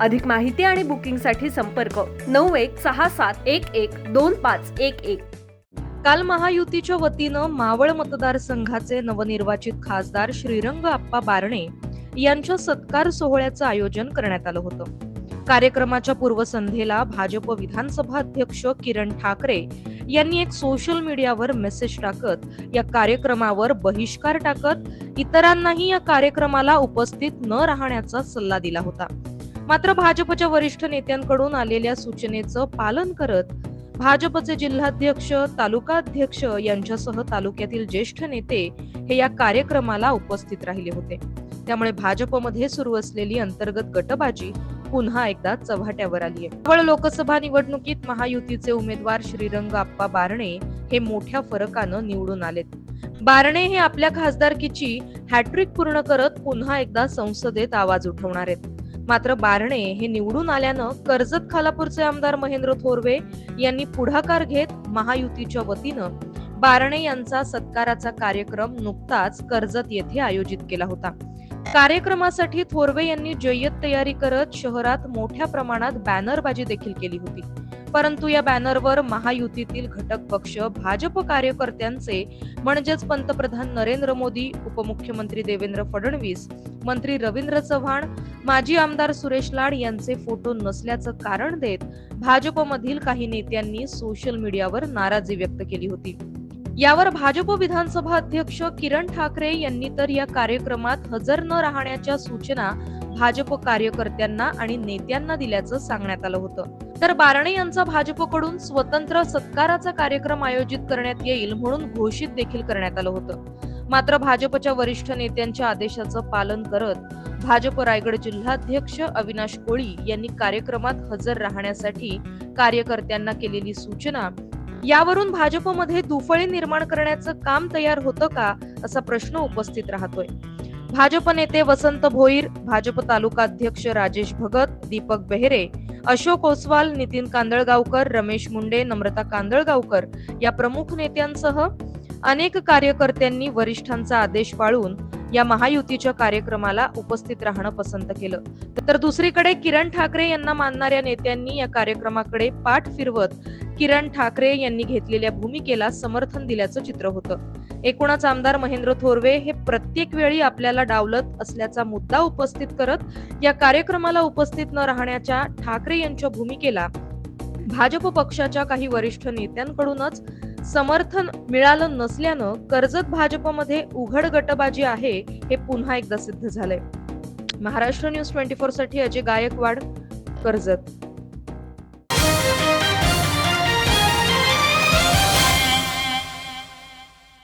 अधिक माहिती आणि बुकिंगसाठी संपर्क नऊ एक सहा सात एक एक दोन पाच एक एक. काल महायुतीच्या वतीनं मावळ मतदारसंघाचे नवनिर्वाचित खासदार श्रीरंग आप्पा बारणे यांच्या सत्कार सोहळ्याचं आयोजन करण्यात आलं होतं. कार्यक्रमाच्या पूर्वसंध्येला भाजप विधानसभा अध्यक्ष किरण ठाकरे यांनी एक सोशल मीडियावर मेसेज टाकत या कार्यक्रमावर बहिष्कार टाकत इतरांनाही या कार्यक्रमाला उपस्थित न राहण्याचा सल्ला दिला होता. मात्र भाजपच्या वरिष्ठ नेत्यांकडून आलेल्या सूचनेचं पालन करत भाजपचे जिल्हाध्यक्ष तालुकाध्यक्ष यांच्यासह तालुक्यातील ज्येष्ठ नेते हे या कार्यक्रमाला उपस्थित राहिले होते. त्यामुळे भाजपमध्ये सुरू असलेली अंतर्गत गटबाजी पुन्हा एकदा चव्हाट्यावर आली आहे. केवळ लोकसभा निवडणुकीत महायुतीचे उमेदवार श्रीरंग आप्पा बारणे हे मोठ्या फरकानं निवडून आलेत. बारणे हे आपल्या खासदारकीची हॅट्रिक पूर्ण करत पुन्हा एकदा संसदेत आवाज उठवणार आहेत. मात्र बारणे हे निवडून आल्यानं कर्जत खालापूरचे आमदार महेंद्र थोरवे यांनी पुढाकार घेत महायुतीच्या वतीनं बारणे यांचा सत्काराचा कार्यक्रम नुकताच कर्जत येथे आयोजित केला होता. कार्यक्रमासाठी थोरवे यांनी जय्यत तयारी करत शहरात मोठ्या प्रमाणात बॅनरबाजी देखील केली होती. परंतु या बॅनरवर महायुतीतील घटक पक्ष भाजप कार्यकर्त्यांचे म्हणजेच पंतप्रधान नरेंद्र मोदी उपमुख्यमंत्री देवेंद्र फडणवीस मंत्री रवींद्र चव्हाण माजी आमदार सुरेश लाड यांचे फोटो नसल्याचं कारण देत भाजपमधील काही नेत्यांनी सोशल मीडियावर नाराजी व्यक्त केली होती. यावर भाजप विधानसभा अध्यक्ष किरण ठाकरे यांनी तर या कार्यक्रमात हजर न राहण्याच्या सूचना भाजप कार्यकर्त्यांना आणि नेत्यांना दिल्याचं सांगण्यात आलं होतं. तर बारणे यांचा भाजपकडून स्वतंत्र सत्काराचा कार्यक्रम आयोजित करण्यात येईल म्हणून घोषित देखील करण्यात आलं होतं. मात्र भाजपच्या वरिष्ठ नेत्यांच्या आदेशाचं पालन करत भाजप रायगड जिल्हाध्यक्ष अविनाश कोळी यांनी कार्यक्रमात हजर राहण्यासाठी कार्यकर्त्यांना केलेली सूचना यावरून भाजपमध्ये दुफळी निर्माण करण्याचं काम तयार होतं का असा प्रश्न उपस्थित राहतोय. भाजप नेते वसंत भोईर भाजप तालुका अध्यक्ष राजेश भगत दीपक बेहरे अशोक ओसवाल नितीन कांदळगावकर रमेश मुंडे नम्रता कांदळगावकर या प्रमुख नेत्यांसह अनेक कार्यकर्त्यांनी वरिष्ठांचा आदेश पाळून या महायुतीच्या कार्यक्रमाला उपस्थित राहणं पसंत केलं. तर दुसरीकडे किरण ठाकरे यांना मानणाऱ्या नेत्यांनी या कार्यक्रमाकडे पाठ फिरवत किरण ठाकरे यांनी घेतलेल्या भूमिकेला समर्थन दिल्याचं चित्र होतं. एकूणच आमदार महेंद्र थोरवे हे प्रत्येक वेळी आपल्याला डावलत असल्याचा मुद्दा उपस्थित करत या कार्यक्रमाला उपस्थित न राहण्याच्या ठाकरे यांच्या भूमिकेला भाजप पक्षाच्या काही वरिष्ठ नेत्यांकडूनच समर्थन मिळालं नसल्यानं कर्जत भाजपमध्ये उघड गटबाजी आहे हे पुन्हा एकदा सिद्ध झालंय. महाराष्ट्र न्यूज ट्वेंटी फोरसाठी अजय गायकवाड कर्जत.